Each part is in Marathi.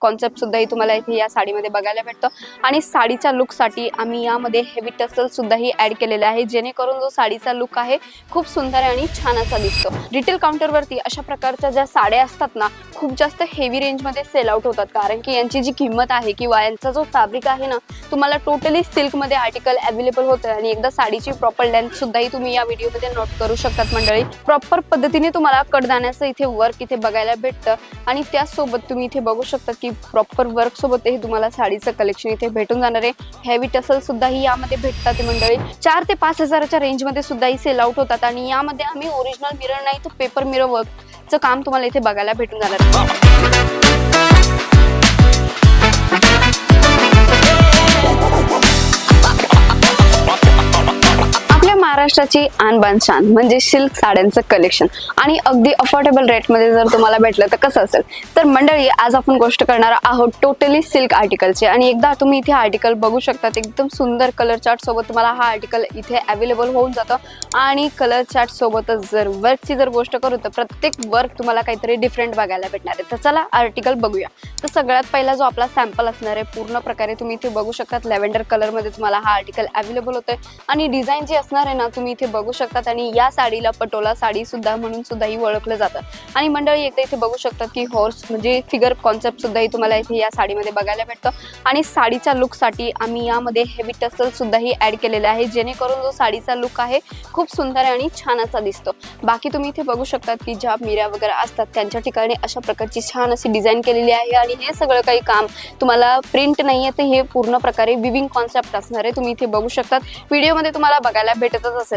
कॉन्सेप्ट सुद्धाही तुम्हाला इथे या साडीमध्ये बघायला भेटतं. आणि साडीच्या लुकसाठी आम्ही यामध्ये हेवी टसल सुद्धाही ऍड केलेले आहे जेणेकरून जो साडीचा लुक आहे खूप सुंदर आणि छान असा दिसतो. रिटेल काउंटरवरती अशा प्रकारच्या ज्या साड्या असतात ना खूप जास्त हेवी रेंजमध्ये सेल आउट होतात. कारण की यांची जी किंमत आहे किंवा यांचा जो फॅब्रिक आहे ना तुम्हाला टोटली सिल्कमध्ये आर्टिकल अवेलेबल होतं आणि एकदा साडीची प्रॉपर लेंथ सुद्धाही तुम्ही या व्हिडिओमध्ये नोट करू शकतात मंडळी. प्रॉपर पद्धतीने तुम्हाला कडदाण्याचं इथे वर्क इथे बघायला भेटतं आणि त्यासोबत तुम्ही इथे बघू शकता की प्रॉपर वर्क सोबतही तुम्हाला साडीचं कलेक्शन इथे भेटून जाणार आहे. हेवी टसल सुद्धाही यामध्ये भेटतात मंडळी. चार ते पाच हजाराच्या रेंजमध्ये सुद्धाही सेल आउट होतात आणि यामध्ये आम्ही ओरिजिनल मिरर नाही तर पेपर मिरर वर्क चं काम तुम्हाला इथे बघायला भेटून जाणार. महाराष्ट्राची आणबान शान म्हणजे सिल्क साड्यांचं कलेक्शन आणि अगदी अफोर्डेबल रेटमध्ये जर तुम्हाला भेटलं तर कसं असेल? तर मंडळी आज आपण गोष्ट करणार आहोत टोटली सिल्क आर्टिकलची आणि एकदा तुम्ही इथे आर्टिकल बघू शकतात एकदम सुंदर कलर चार्ट सोबत तुम्हाला हा आर्टिकल इथे अवेलेबल होऊन जातो. आणि कलर चार्ट सोबतच जर वर्कची जर गोष्ट करू तर प्रत्येक वर्क तुम्हाला काहीतरी डिफरंट बघायला भेटणार आहे. तर चला आर्टिकल बघूया. तर सगळ्यात पहिला जो आपला सॅम्पल असणार आहे पूर्ण प्रकारे तुम्ही इथे बघू शकतात. लॅव्हेंडर कलरमध्ये तुम्हाला हा आर्टिकल अवेलेबल होतोय. आणि डिझाईन जी असणार आहे ना तुम्ही इथे बघू शकतात आणि या साडीला पटोला साडी सुद्धा म्हणून सुद्धा ही ओळखलं जातं. आणि मंडळी एकदा इथे बघू शकतात की हॉर्स म्हणजे फिगर कॉन्सेप्ट सुद्धाही तुम्हाला इथे या साडीमध्ये बघायला भेटतं. आणि साडीच्या लुकसाठी आम्ही यामध्ये हेवी टसल सुद्धाही ऍड केलेले आहे जेणेकरून जो साडीचा लुक आहे खूप सुंदर आहे आणि छान असा दिसतो. बाकी तुम्ही इथे बघू शकतात की ज्या मिऱ्या वगैरे असतात त्यांच्या ठिकाणी अशा प्रकारची छान अशी डिझाईन केलेली आहे आणि हे सगळं काही काम तुम्हाला प्रिंट नाहीये तर हे पूर्ण प्रकारे विविंग कॉन्सेप्ट असणार आहे. तुम्ही इथे बघू शकतात. व्हिडिओमध्ये तुम्हाला बघायला भेटतच असेल.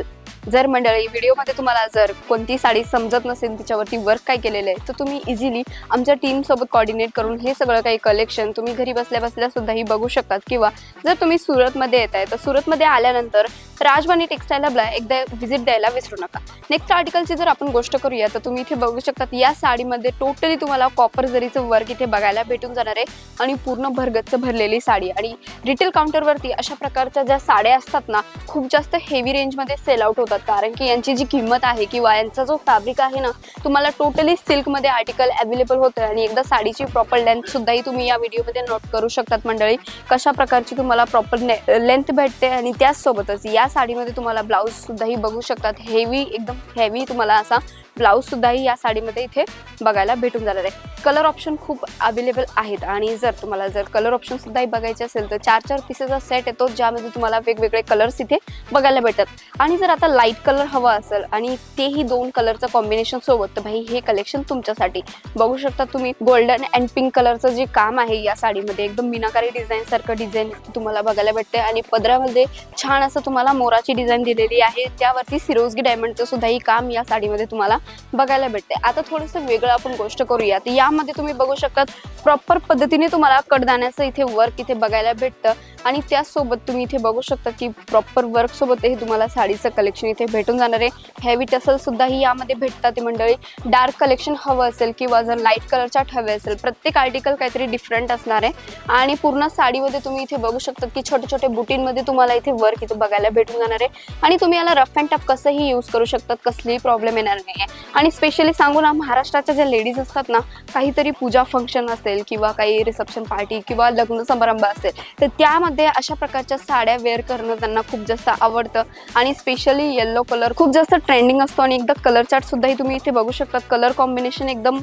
जर मंडळी व्हिडिओमध्ये तुम्हाला जर कोणती साडी समजत नसेल तिच्यावरती वर्क काय केलेलं आहे तर तुम्ही इझिली आमच्या टीमसोबत कॉर्डिनेट करून हे सगळं काही कलेक्शन तुम्ही घरी बसल्या बसल्या सुद्धाही बघू शकतात. किंवा जर तुम्ही सुरतमध्ये येत आहे तर सुरतमध्ये आल्यानंतर राजवाणी टेक्सटाईल हबला एकदा व्हिजिट द्यायला विसरू नका. नेक्स्ट आर्टिकलची जर आपण गोष्ट करूया तर तुम्ही इथे बघू शकतात या साडीमध्ये टोटली तुम्हाला कॉपर जरीचं वर्क इथे बघायला भेटून जाणार आहे आणि पूर्ण भरगच्च भरलेली साडी. आणि रिटेल काउंटरवरती अशा प्रकारच्या ज्या साड्या असतात ना खूप जास्त हेवी रेंजमध्ये सेल आउट होतात. कारण की यांची जी किंमत आहे किंवा यांचा जो फॅब्रिक आहे ना तुम्हाला टोटली सिल्कमध्ये आर्टिकल अवेलेबल होतं आणि एकदा साडीची प्रॉपर लेंथ सुद्धाही तुम्ही या व्हिडिओमध्ये नोट करू शकतात मंडळी. कशा प्रकारची तुम्हाला प्रॉपर लेंथ भेटते आणि त्याचसोबतच या साडीमध्ये तुम्हाला ब्लाऊज सुद्धाही बघू शकतात. हेवी एकदम हेवी तुम्हाला असा ब्लाऊज सुद्धाही या साडीमध्ये इथे बघायला भेटून जाणार आहे. कलर ऑप्शन खूप अवेलेबल आहेत आणि जर तुम्हाला जर कलर ऑप्शन सुद्धाही बघायचे असेल तर चार चार पीसेसचा सेट येतो ज्यामध्ये तुम्हाला वेगवेगळे कलर्स इथे बघायला भेटतात. आणि जर आता लाइट कलर हवा असेल आणि तेही दोन कलरचं कॉम्बिनेशन सोबत तर भाई हे कलेक्शन तुमच्यासाठी. बघू शकता तुम्ही गोल्डन अँड पिंक कलरचं जे काम आहे या साडीमध्ये एकदम मीनाकारी डिझाईन सारखं डिझाईन तुम्हाला बघायला भेटते आणि पदरामध्ये छान असं तुम्हाला मोराची डिझाईन दिलेली आहे. त्यावरती सिरोजगी डायमंडचं सुद्धाही काम या साडीमध्ये तुम्हाला बघायला भेटते. आता थोडंसं वेगळं आपण गोष्ट करूयात यामध्ये तुम्ही बघू शकतात प्रॉपर पद्धतीने तुम्हाला कडदाण्याचं इथे वर्क इथे बघायला भेटतं. आणि त्यासोबत तुम्ही इथे बघू शकता की प्रॉपर वर्क सोबत हे तुम्हाला साडीचं कलेक्शन इथे भेटून जाणार आहे. हेवी टसल सुद्धा ही यामध्ये भेटतात ते मंडळी. डार्क कलेक्शन हवं असेल किंवा जर लाइट कलरच्या हवे असेल प्रत्येक आर्टिकल काहीतरी डिफरंट असणार आहे. आणि पूर्ण साडीमध्ये तुम्ही इथे बघू शकता की छोटे छोटे बुटींमध्ये तुम्हाला इथे वर्क इथे बघायला भेटून जाणार आहे. आणि तुम्ही याला रफ अँड टफ कसंही यूज करू शकतात कसलीही प्रॉब्लेम येणार नाही आहे आणि स्पेशली सांगू ना महाराष्ट्राच्या ज्या लेडीज असतात ना काहीतरी पूजा फंक्शन असेल किंवा काही रिसेप्शन पार्टी किंवा लग्न समारंभ असेल तर त्यामध्ये अशा प्रकारच्या साड्या वेअर करणं त्यांना खूप जास्त आवडतं. आणि स्पेशली येल्लो कलर खूप जास्त ट्रेंडिंग असतो आणि एकदा कलर चार्टसुद्धाही तुम्ही इथे बघू शकतात. कलर कॉम्बिनेशन एकदम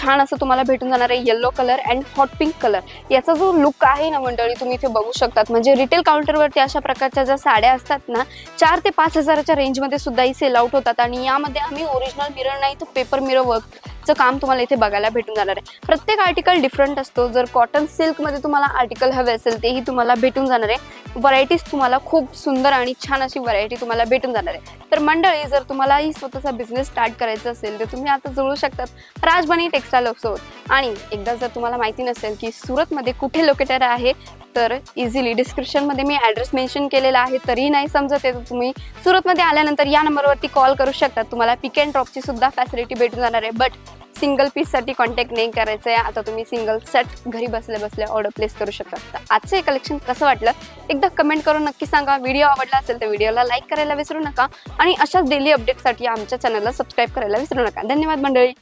छान असं तुम्हाला भेटून जाणार आहे yellow colour and hot pink colour याचा जो लुक आहे ना मंडळी तुम्ही इथे बघू शकतात. म्हणजे रिटेल काउंटरवरती अशा प्रकारच्या ज्या साड्या असतात ना चार ते पाच हजाराच्या रेंजमध्ये सुद्धाही सेल आउट होतात आणि यामध्ये आम्ही ओरिजिनल मिरर नाही तर पेपर मिरर वर्कचं काम तुम्हाला इथे बघायला भेटून जाणार आहे. प्रत्येक आर्टिकल डिफरंट असतो. जर कॉटन सिल्कमध्ये तुम्हाला आर्टिकल हवे असेल तेही तुम्हाला भेटून जाणार आहे. व्हरायटीज तुम्हाला खूप सुंदर आणि छान अशी व्हरायटी तुम्हाला भेटून जाणार आहे. तर मंडळी जर तुम्हालाही स्वतःचा बिझनेस स्टार्ट करायचा असेल तर तुम्ही आता जुळू शकतात राजबनी टेक्स्टाईल सोबत आणि एकदा जर तुम्हाला माहिती नसेल की सुरतमध्ये कुठे लोकेटर आहे तर इझिली डिस्क्रिप्शनमध्ये मी ॲड्रेस मेन्शन केलेला आहे तरीही नाही समजत आहे तर तुम्ही सुरतमध्ये आल्यानंतर या नंबरवरती कॉल करू शकता तुम्हाला पिक अँड ड्रॉपची सुद्धा फॅसिलिटी भेटून जाणार आहे बट सिंगल पीससाठी कॉन्टॅक्ट नाही करायचं आहे. आता तुम्ही सिंगल सेट घरी बसल्या बसल्या ऑर्डर प्लेस करू शकता. तर आजचं हे कलेक्शन कसं वाटलं? एकदा कमेंट करून नक्की सांगा. व्हिडिओ आवडला असेल तर व्हिडिओला लाईक करायला विसरू नका. आणि अशाच डेली अपडेटसाठी आमच्या चॅनलला सबस्क्राईब करायला विसरू नका. धन्यवाद मंडळी.